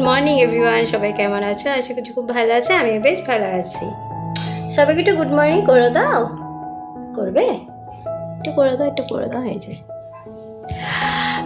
Good morning everyone সবাই কেমন আছো? আশা করছি খুব ভালো আছে আমি বেশ ভালো আছি। সবাইকে একটু গুড মর্নিং করে দাও। করবে? একটু করে দাও, একটু করে দাও, হয়ে যে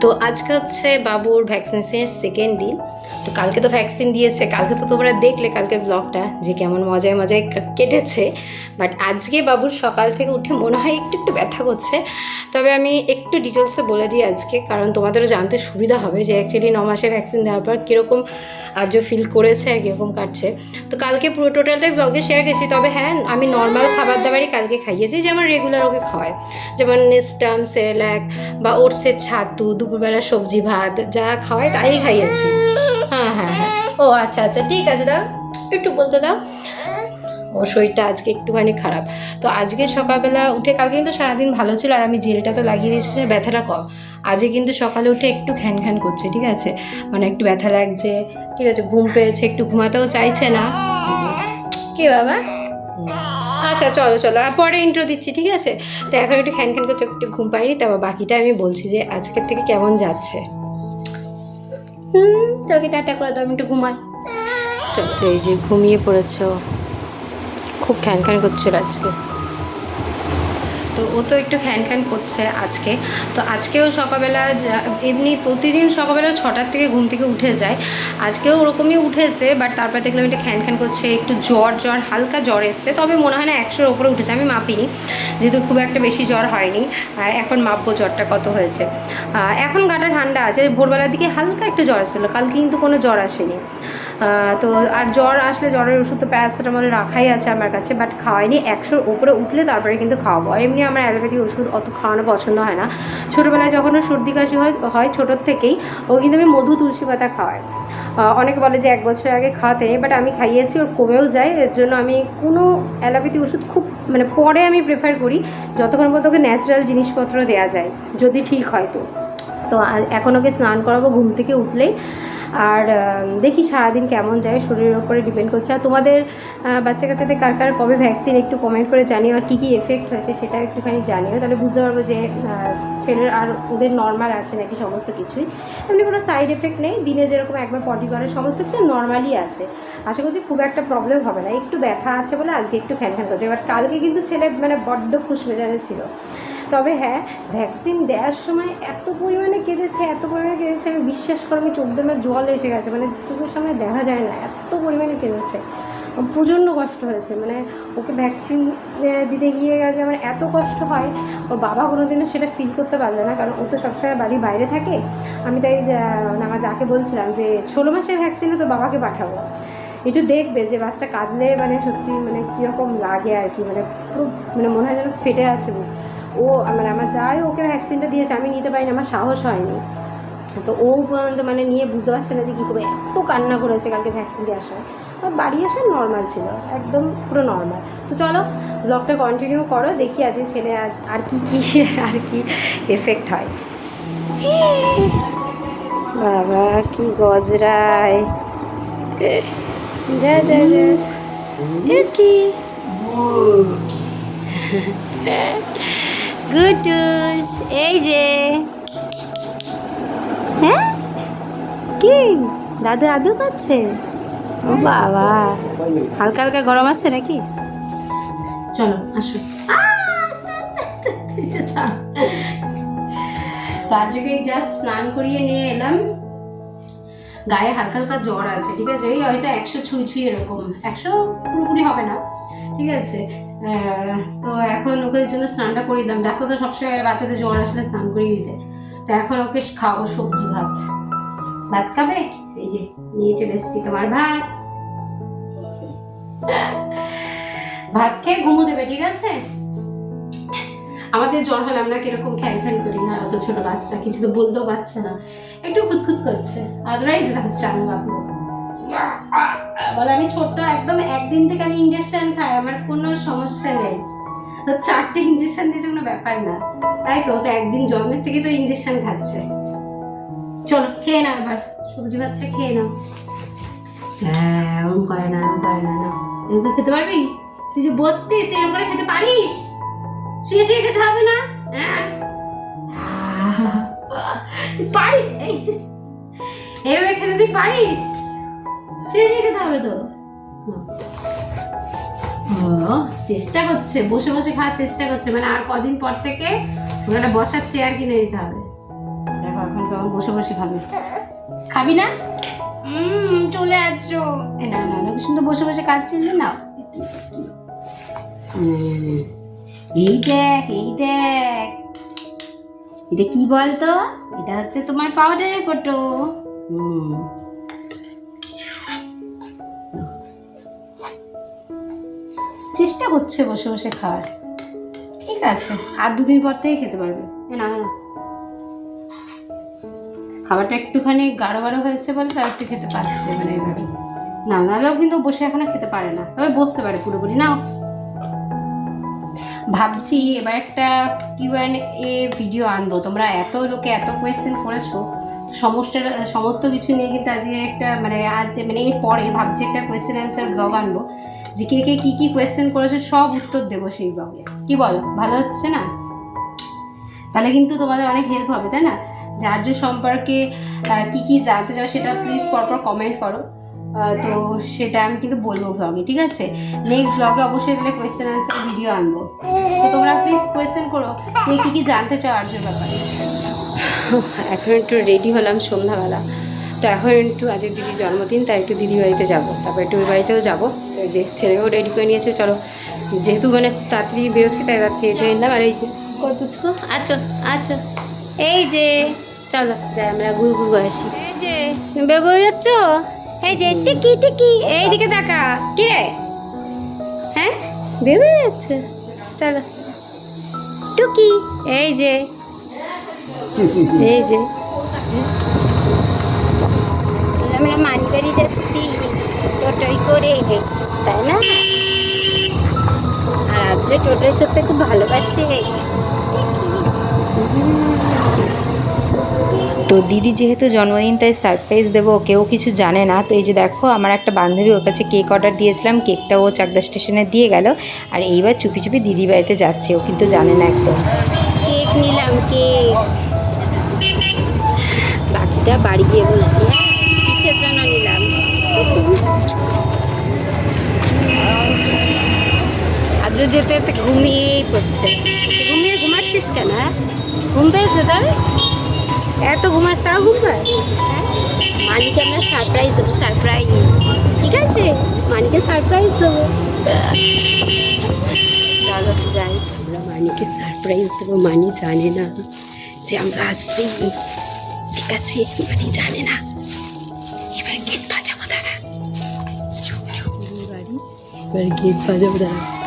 তো আজকে হচ্ছে বাবুর ভ্যাকসিনেশনের সেকেন্ড দিন। তো কালকে তো ভ্যাকসিন দিয়েছে, কালকে তো তোমরা দেখলে, কালকে ব্লগটা যে কেমন মজায় মজায় কেটেছে। বাট আজকে বাবুর সকাল থেকে উঠে মনে হয় একটু একটু ব্যথা করছে। তবে আমি একটু ডিটেলসে বলে দিই আজকে, কারণ তোমাদেরও জানতে সুবিধা হবে যে অ্যাকচুয়ালি ন মাসে ভ্যাকসিন দেওয়ার পর কীরকম আর্য ফিল করেছে আর কীরকম কাটছে। তো কালকে পুরো টোটালটাই ব্লগে শেয়ার করেছি, তবে হ্যাঁ আমি নর্মাল খাবার দাবারই কালকে খাইয়েছি যেমন রেগুলার ওকে খাওয়ায়। যেমন নেস্টাম সেরেল্যাক বা ওটসের ছাতু, দুপুরবেলা সবজি ভাত, যা খাওয়ায় তাই খাইয়েছি। হ্যাঁ হ্যাঁ হ্যাঁ। ও আচ্ছা আচ্ছা ঠিক আছে, দাও। একটু বলতে দাও। ও, শরীরটা আজকে একটুখানি খারাপ। তো আজকে সকালবেলা উঠে, কালকে কিন্তু সারাদিন ভালো ছিল, আর আমি জেলটা তো লাগিয়ে দিয়েছি ব্যথাটা কম। আজকে কিন্তু সকালে উঠে একটু ঘ্যান ঘ্যান করছে, ঠিক আছে? মানে একটু ব্যথা লাগছে, ঠিক আছে? ঘুম পেয়েছে, একটু ঘুমাতেও চাইছে না। কি বাবা? আচ্ছা চলো চলো, আর পরে ইন্ট্রো দিচ্ছি, ঠিক আছে? তো এখন একটু খ্যান খ্যান করছে, একটু ঘুম পাইনি, তারপর বাকিটা আমি বলছি যে আজকের থেকে কেমন যাচ্ছে। হুম, তোকে টাটা করে দাও, আমি একটু ঘুমাই। চলো এই যে ঘুমিয়ে পড়েছ, খুব খ্যান খ্যান করছিল আজকে তো ও তো একটু খ্যান খ্যান করছে আজকে। তো আজকেও সকালবেলা এমনি প্রতিদিন সকালবেলা ছটার থেকে ঘুম থেকে উঠে যায়। আজকেও ওরকমই উঠেছে বাট তারপর দেখলাম একটু খ্যান খ্যান করছে, একটু জ্বর জ্বর, হালকা জ্বর এসছে। তবে মনে হয় না একশোর ওপরে উঠেছে, আমি মাপিনি, যেহেতু খুব একটা বেশি জ্বর হয়নি। এখন মাপবো জ্বরটা কত হয়েছে। এখন গাটা ঠান্ডা আছে, ভোরবেলার দিকে হালকা একটু জ্বর ছিল, কালকে কিন্তু কোনো জ্বর আসেনি। তো আর জ্বর আসলে জ্বরের ওষুধ তো প্যারাসিটামল রাখাই আছে আমার কাছে বাট খাওয়াইনি, একশোর উপরে উঠলে তারপরে কিন্তু খাওয়াবো। আর এমনি আমার অ্যালোপ্যাথিক ওষুধ অত খাওয়ানো পছন্দ হয় না। ছোটোবেলায় যখন সর্দি কাশি হয় হয় ছোটোর থেকেই, ও কিন্তু আমি মধু, তুলসী পাতা খাওয়াই। অনেকে বলে যে এক বছর আগে খাওয়াতে বাট আমি খাইয়েছি, ওর কমেও যায়। এর জন্য আমি কোনো অ্যালোপ্যাথি ওষুধ খুব মানে পরে আমি প্রেফার করি, যতক্ষণ পর্যন্ত ওকে ন্যাচারাল জিনিসপত্র দেওয়া যায়, যদি ঠিক হয় তো। তো এখন ওকে স্নান করাবো, ঘুম থেকে উঠলেই। আর দেখি সারাদিন কেমন যায়, শরীরের ওপরে ডিপেন্ড করছে। আর তোমাদের বাচ্চা কাচ্চাদের কার কার কবে ভ্যাকসিন একটু কমেন্ট করে জানিও, আর কী কী এফেক্ট হয়েছে সেটা একটুখানি জানিও। তাহলে বুঝতে পারব যে ছেলের আর ওদের নর্মাল আছে নাকি সমস্ত কিছুই। এমনি কোনো সাইড এফেক্ট নেই, দিনে যেরকম একবার পটি করে, সমস্ত কিছু নর্মালই আছে। আশা করছি খুব একটা প্রবলেম হবে না। একটু ব্যথা আছে বলে আজকে একটু ফ্যান ফ্যান করছে। এবার কালকে কিন্তু ছেলে মানে বড্ড খুশ মেজাজে ছিল। তবে হ্যাঁ ভ্যাকসিন দেওয়ার সময় এত পরিমাণে কেঁদেছে, এত পরিমাণে কেঁদেছে, আমি বিশ্বাস করো, আমি চোখ দিয়ে জল এসে গেছে। মানে চোখের সামনে দেখা যায় না, এত পরিমাণে কেঁদেছে। প্রচণ্ড কষ্ট হয়েছে। মানে ওকে ভ্যাকসিন দিতে গিয়ে গেছে আমার এত কষ্ট হয়, ওর বাবা কোনোদিনও সেটা ফিল করতে পারবে না। কারণ ও তো সবসময় বাড়ির বাইরে থাকে। আমি তাই মানে আমার যাকে বলছিলাম যে, ষোলো মাসের ভ্যাকসিনে তো বাবাকে পাঠাবো। একটু দেখবে যে বাচ্চা কাঁদলে মানে সত্যি মানে কীরকম লাগে আর কি। মানে পুরো মানে মনে হয় যেন ফেটে আছে। বুক। ও মানে আমার যাই ওকে ভ্যাকসিনটা দিয়েছে, আমি নিতে পারিনি, আমার সাহস হয়নি। তো ও পর্যন্ত মানে নিয়ে বুঝতে পারছে না যে কী করে এত কান্না করেছে কালকে ভ্যাকসিন দিয়ে আসায়। আর বাড়ি আসা নর্মাল ছিল, একদম পুরো নর্মাল তো চলো ব্লগটা কন্টিনিউ করো, দেখি আজকে ছেলে আর কি কি, আর কি এফেক্ট হয়। বাবা, কি গজরায়। যা যা যা। দেখি। গুডুস এই যে হ্যাঁ? কি? দাদু আদু পাচ্ছে ও বাবা। হালকা হালকা গরম আছে নাকি? চলো, আসো। তার যুগে জাস্ট স্নান করিয়ে নিয়ে এলাম। গায়ে হালকা হালকা জ্বর আছে, ঠিক আছে? এই হয়তো একশো ছুঁই ছুঁই এরকম। একশো পুরোপুরি হবে না, ঠিক আছে? তো এখন ওকে জন্য স্নানটা করে দিলাম। ডাক্তার তো সবসময় বাচ্চাদের জ্বর আসলে স্নান করিয়ে দিতে। তো এখন ওকে খাওয়াবো সবজি, ভাত। ভাত খাবে? এই যে, নিয়ে চলে এসেছি তোমার ভাত। ভাত খেয়ে ঘুমো দেবে, ঠিক আছে? আমাদের জ্বর হলে আমরা কীরকম খ্যান খ্যান করি আর অত ছোট বাচ্চা, কিছু তো বলতেও পারছে না। একটু খুঁতখুত করছে। আদারওয়াইজ দেখো চাঙ্গা পুরো বলে, আমি ছোট্ট, একদম একদিন থেকে আমি ইঞ্জেকশন খাই, আমার কোনো সমস্যা নেই। চারটে ইঞ্জেকশন দিয়েছে কোনো ব্যাপার না। তাই তো তো একদিন জন্মের থেকে তো ইঞ্জেকশন খাচ্ছে। চলো, খেয়ে নাও এবার। সবজি ভাতটা খেয়ে নাও। হ্যাঁ ওরম করে না, ওরম করে না না। এরকম খেতে পারবি? তুই যে বসছিস এরকম করে খেতে পারিস? শুয়ে শুয়ে খেতে হবে না? হ্যাঁ? তুই পারিস? এভাবে খেতে তুই পারিস? সেই সেই খেতে হবে তো? ও চেষ্টা করছে বসে বসে খাওয়ার চেষ্টা করছে। মানে আর কদিন পর থেকে ওখানে বসার চেয়ার কিনে দিতে হবে। দেখো এখন কেমন বসে বসে খাবে। খাবি না? উম, চলে আসছো। না না না সুন্দর বসে বসে খাচ্ছিস না এই দেখ এই দেখ। এটা কি বলতো? এটা হচ্ছে তোমার পাউডারের ফটো চেষ্টা করছে বসে বসে খাওয়ার। ঠিক আছে, আর দুদিন পর থেকে খেতে পারবে। না না। খাবারটা একটুখানি গাঢ় গাঢ় হয়েছে বলে তার একটু খেতে পারছে মানে এইভাবে না নাহলেও কিন্তু বসে এখনও খেতে পারে না। তবে বসতে পারে পুরোপুরি। নাও। ভাবছি এবার একটা কিউ অ্যান্ড এ ভিডিও আনব। তোমরা এত লোকে এত কোয়েশ্চেন করেছ সমস্ত সমস্ত কিছু নিয়ে কিন্তু আজকে একটা মানে মানে এর পরে ভাবছি একটা কোয়েশ্চেন অ্যান্সার ব্লগ আনব, যে কে কে কী কী কোয়েশ্চেন করেছে সব উত্তর দেবো সেই ব্লগে কি বলো? ভালো হচ্ছে না? তাহলে কিন্তু তোমাদের অনেক হেল্প হবে, তাই না? যে সম্পর্কে কি কি জানতে চাও সেটা প্লিজ পরপর কমেন্ট করো। তো সেটা আমি কিন্তু বলব ব্লগে ঠিক আছে? নেক্সট ব্লগে অবশ্যই তাহলে কোয়েশ্চেন অ্যান্সার ভিডিও আনব। তো তোমরা প্লিজ কোয়েশ্চেন করো যে কী কী জানতে চাও আর্যর ব্যাপারে। এখন একটু রেডি হলাম সন্ধ্যাবেলা। তো এখন একটু আজকে দিদির জন্মদিন তাই একটু দিদি বাড়িতে যাব। তারপর একটু ওই বাড়িতেও যাব। ওই যে ছেলেও রেডি করে নিয়েছে চলো। যেহেতু মানে খুব তাড়াতাড়ি বেরোচ্ছি তাই তাড়াতাড়ি রেডি নিলাম। আর এই যে কই পুচকো? আচ্ছা আচ্ছা এই যে চলো যাই আমরা ঘুর ঘুর আসি। এই যে বেবো যাচ্ছ এই যে, টিকি টিকি, এইদিকে তাকা কি রে? হ্যাঁ? বেবো যাচ্ছ। চলো। টুকি, এই যে। এই যে। আমরা মানি বাড়ি যাচ্ছি। টোটোই করে তাই না? আর আজকে টোটোয় চড়তে খুব ভালোবাসে। তো দিদি যেহেতু জন্মদিন, তাই সারপ্রাইজ দেবো, কেউ কিছু জানে না। তো এই যে দেখো, আমার একটা বান্ধবী ওর কাছে কেক অর্ডার দিয়েছিলাম কেকটা ও চাকদা স্টেশনে দিয়ে গেল। আর এইবার চুপি চুপি দিদি বাড়িতে যাচ্ছে, ও কিন্তু জানে না একদম। কেক নিলাম কেক বাকিটা বাড়ি গিয়ে বলছি হ্যাঁ কিসের জন্য নিলাম? আজ যেতে যেতে ঘুমিয়েই পড়ছে। ঘুমিয়ে ঘুমাচ্ছিস কেন হ্যাঁ? ঘুম পেয়েছে তোর? এত ঘুমাস, তাও ঘুম পায় মানিকে আমরা সারপ্রাইজ দেবো সারপ্রাইজ ঠিক আছে, মানিকে সারপ্রাইজ দেবো। চলো যাই, আমরা মানিকে সারপ্রাইজ দেবো, মানি জানে না যে আমরা আসছি। ঠিক আছে, মানি জানে না। এবার গেট বাজাবো, দাঁড়া। এবার গেট বাজাবো, দাঁড়া।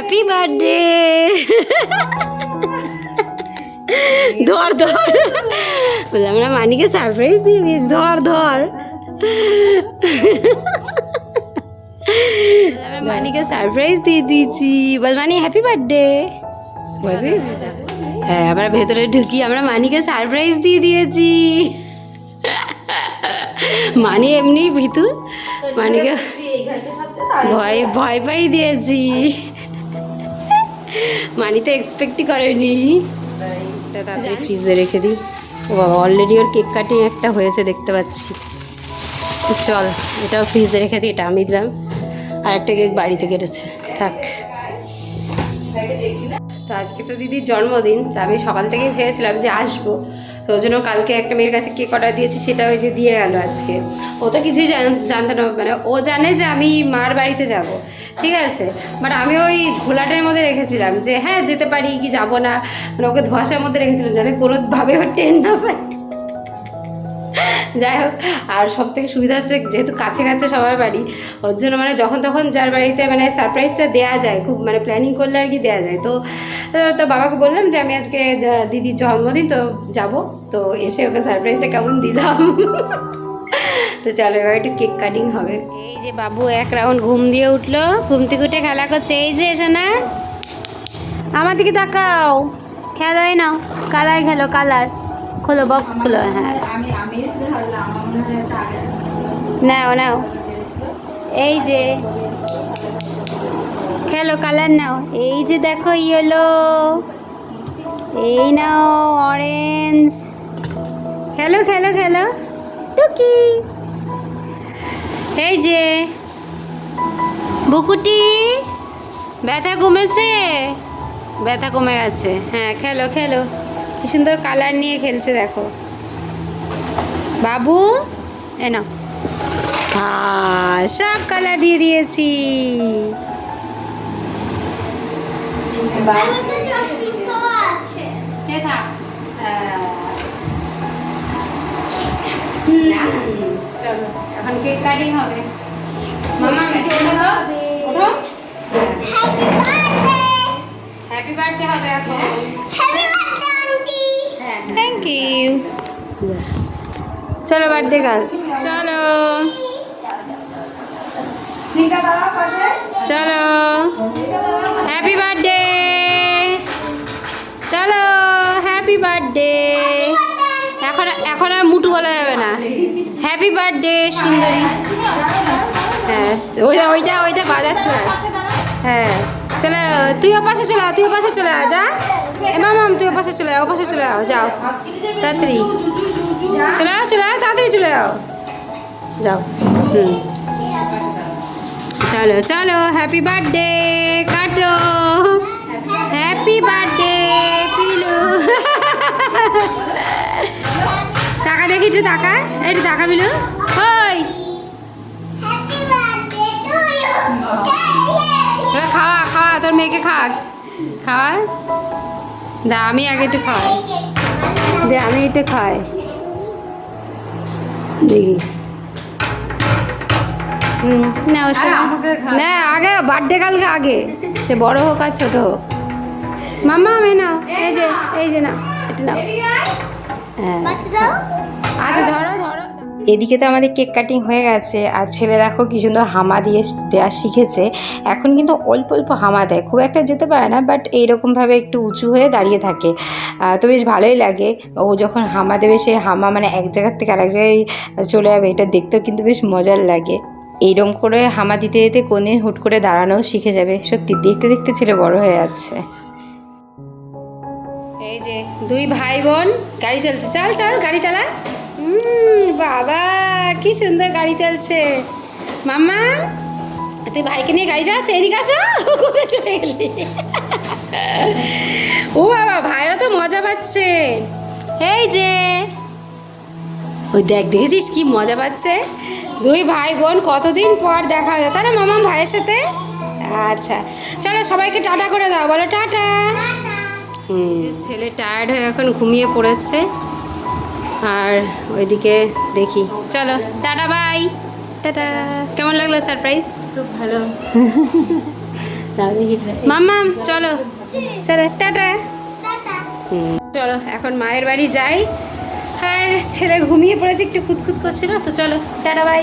হ্যাপি বার্থডে ধর ধর। বললাম না মানিকে সারপ্রাইজ দিয়ে দিস ধর ধর। মানিকে সারপ্রাইজ দিয়ে দিয়েছি বল মানি হ্যাপি বার্থডে হ্যাঁ আমরা ভেতরে ঢুকি আমরা মানিকে সারপ্রাইজ দিয়ে দিয়েছি। মানি এমনি ভিতু। মানিকে ভয় ভয় পাই দিয়েছি। মানি তো এক্সপেক্টই করেনি এটা তাড়াতাড়ি ফ্রিজে রেখে দিই। ও বাবা অলরেডি ওর কেক কাটিং একটা হয়েছে দেখতে পাচ্ছি। চল এটাও ফ্রিজে রেখে দিই এটা আমি দিলাম। আর একটা কেক বাড়িতে কেটেছে। থাক। তো আজকে তো দিদির জন্মদিন, তা আমি সকাল থেকেই ভেবেছিলাম যে আসব। তো ওই জন্য কালকে একটা মেয়ের কাছে কেক অর্ডার দিয়েছি, সেটা ওই যে দিয়ে গেল আজকে। ও তো কিছুই জান- জানতো না মানে ও জানে যে আমি মার বাড়িতে যাব, ঠিক আছে? বাট আমি ওই ঘোলাটের মধ্যে রেখেছিলাম যে হ্যাঁ যেতে পারি কি, যাব না। মানে ওকে ধোয়াশার মধ্যে রেখেছিলাম, যাতে কোনোভাবে ওর টেন না পায়। যাই হোক, আর সব থেকে সুবিধা হচ্ছে যেহেতু কাছে কাছে সবার বাড়ি, ওর জন্য মানে যখন তখন যার বাড়িতে মানে সারপ্রাইজটা দেওয়া যায়, খুব মানে প্ল্যানিং করলে আর কি দেওয়া যায়। তো তো বাবাকে বললাম যে আমি আজকে দিদির জন্মদিন, তো যাব। তো এসে ওকে সারপ্রাইজটা কেমন দিলাম? তো চলো, এবার একটু কেক কাটিং হবে। এই যে বাবু এক রাউন্ড ঘুম দিয়ে উঠল, ঘুম থেকে উঠে খেলা করছে। এই যে এসো না। আমার দিকে তাকাও। খেলোই নাও কালার খেলো, কালার। খোলো বক্স খোলো হ্যাঁ। নাও নাও। এই যে খেলো কালার নাও। এই যে দেখো ইয়েলো এই নাও অরেঞ্জ খেলো খেলো খেলো। টুকি। এই যে বুকুটি। ব্যথা কমেছে? ব্যথা কমে গেছে। হ্যাঁ খেলো খেলো। কি সুন্দর কালার নিয়ে খেলছে দেখো। বাবু এ নাও। হ্যাঁ সব কালার দিয়ে দিয়েছি। হ্যাঁ। চলো এখন কেক কাটিং হবে। মামা হ্যাপি বার্থডে হবে? এখন। চলো বার্থডে গার্ল। চলো। চলো। হ্যাপি বার্থডে চলো হ্যাপি বার্থডে এখন এখন আর মুটু বলা যাবে না। হ্যাপি বার্থডে সুন্দরী। হ্যাঁ ওইটা ওইটা ওইটা বাজাচ্ছে। না হ্যাঁ চলো তুইও পাশে চলে আয় তুইও পাশে চলে যা। এ মামাম তুইও পাশে চলে আয় ও পাশে চলে আও যাও। তাড়াতাড়ি। চলে আও চলে আও তাড়াতাড়ি চলে আও যাও। হুম। চলো চলো হ্যাপি বার্থডে কাটো। Happy birthday Pilu. টাকা দেখি একটু টাকা একটু টাকা বিলু ওই। খাওয়া খাওয়া তোর মেয়েকে খা। খাওয়া দা, আমি আগে একটু খাওয়াই দে, আমি একটু খাই। দেখি। না ও। না আগে বার্থডে কালকে আগে। সে বড় হোক আর ছোট হোক। মামা আমি নাও। এই যে এই যে নাও এটা নাও। হ্যাঁ। আচ্ছা ধরো। এদিকে তো আমাদের কেক কাটিং হয়ে গেছে, আর ছেলে দেখো কি সুন্দর হামা দিয়ে দেওয়া শিখেছে। এখন কিন্তু অল্প অল্প হামা দেয়, খুব একটা যেতে পারে না বাট এইরকমভাবে একটু উঁচু হয়ে দাঁড়িয়ে থাকে। তো বেশ ভালোই লাগে। ও যখন হামা দেবে, সে হামা মানে এক জায়গার থেকে আরেক জায়গায় চলে যাবে, এটা দেখতেও কিন্তু বেশ মজার লাগে। এইরকম করে হামা দিতে দিতে কোনদিন হুট করে দাঁড়ানোও শিখে যাবে। সত্যি, দেখতে দেখতে ছেলে বড় হয়ে যাচ্ছে। এই যে, দুই ভাই বোন, গাড়ি চলছে। চল চল, গাড়ি চালা উম, বাবা কি সুন্দর গাড়ি চলছে। মাম্মা তুই ভাইকে নিয়ে গাড়ি চালাচ্ছে এদিকে আসো কোথায় চলে গেলি? ও বাবা ভাইও তো মজা পাচ্ছে। এই যে। ওই দেখ দেখেছিস কি মজা পাচ্ছে? দুই ভাই বোন কতদিন পর দেখা যায় তাই না মামা ভাইয়ের সাথে? আচ্ছা চলো সবাইকে টাটা করে দাও বলো টাটা। হুম ছেলে টায়ার্ড হয়ে এখন ঘুমিয়ে পড়েছে। আর ওইদিকে দেখি। চলো টাটা বাই টাটা। কেমন লাগল সারপ্রাইজ খুব ভালো। মাম্মাম চলো। চলো টাটা। চলো এখন মায়ের বাড়ি যাই। আর ছেলে ঘুমিয়ে পড়েছে একটু খুঁতখুত করছিল তো চলো টাটা বাই